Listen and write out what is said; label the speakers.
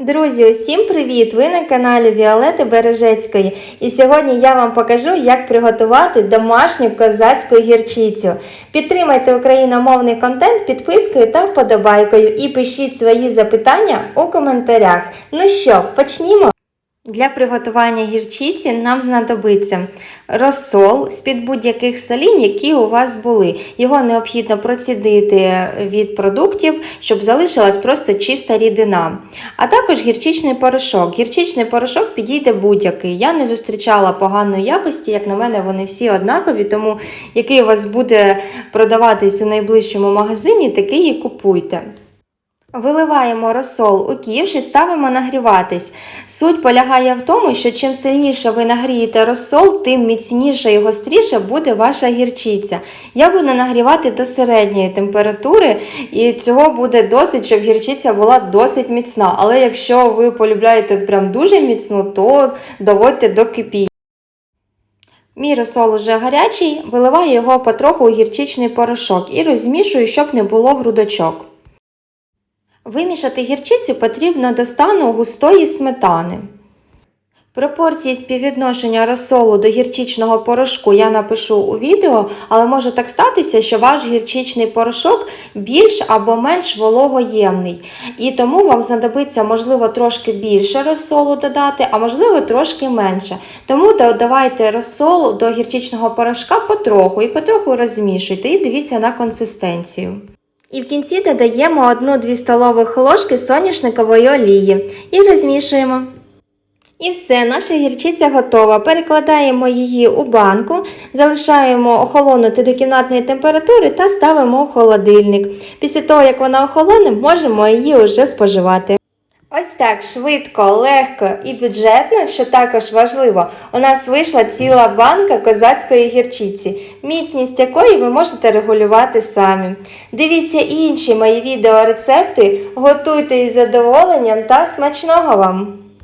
Speaker 1: Друзі, усім привіт! Ви на каналі Віолети Бережецької. І сьогодні я вам покажу, як приготувати домашню козацьку гірчицю. Підтримайте україномовний контент підпискою та вподобайкою і пишіть свої запитання у коментарях. Ну що, почнімо? Для приготування гірчиці нам знадобиться розсол з-під будь-яких солінь, які у вас були. Його необхідно процідити від продуктів, щоб залишилась просто чиста рідина. А також гірчичний порошок. Гірчичний порошок підійде будь-який. Я не зустрічала поганої якості, як на мене, вони всі однакові, тому який у вас буде продаватись у найближчому магазині, такий і купуйте. Виливаємо розсол у ківш і ставимо нагріватись. Суть полягає в тому, що чим сильніше ви нагрієте розсол, тим міцніше і гостріше буде ваша гірчиця. Я буду нагрівати до середньої температури, і цього буде досить, щоб гірчиця була досить міцна. Але якщо ви полюбляєте прям дуже міцну, то доводьте до кипіння. Мій розсол уже гарячий, виливаю його потроху у гірчичний порошок і розмішую, щоб не було грудочок. Вимішати гірчицю потрібно до стану густої сметани. Пропорції співвідношення розсолу до гірчичного порошку я напишу у відео, але може так статися, що ваш гірчичний порошок більш або менш вологоємний. І тому вам знадобиться, можливо, трошки більше розсолу додати, а можливо трошки менше. Тому додавайте розсол до гірчичного порошка потроху і потроху розмішуйте і дивіться на консистенцію. І в кінці додаємо 1-2 столових ложки соняшникової олії і розмішуємо. І все, наша гірчиця готова. Перекладаємо її у банку, залишаємо охолонути до кімнатної температури та ставимо у холодильник. Після того, як вона охолоне, можемо її вже споживати. Ось так швидко, легко і бюджетно, що також важливо, у нас вийшла ціла банка козацької гірчиці, міцність якої ви можете регулювати самі. Дивіться інші мої відеорецепти, готуйте із задоволенням та смачного вам!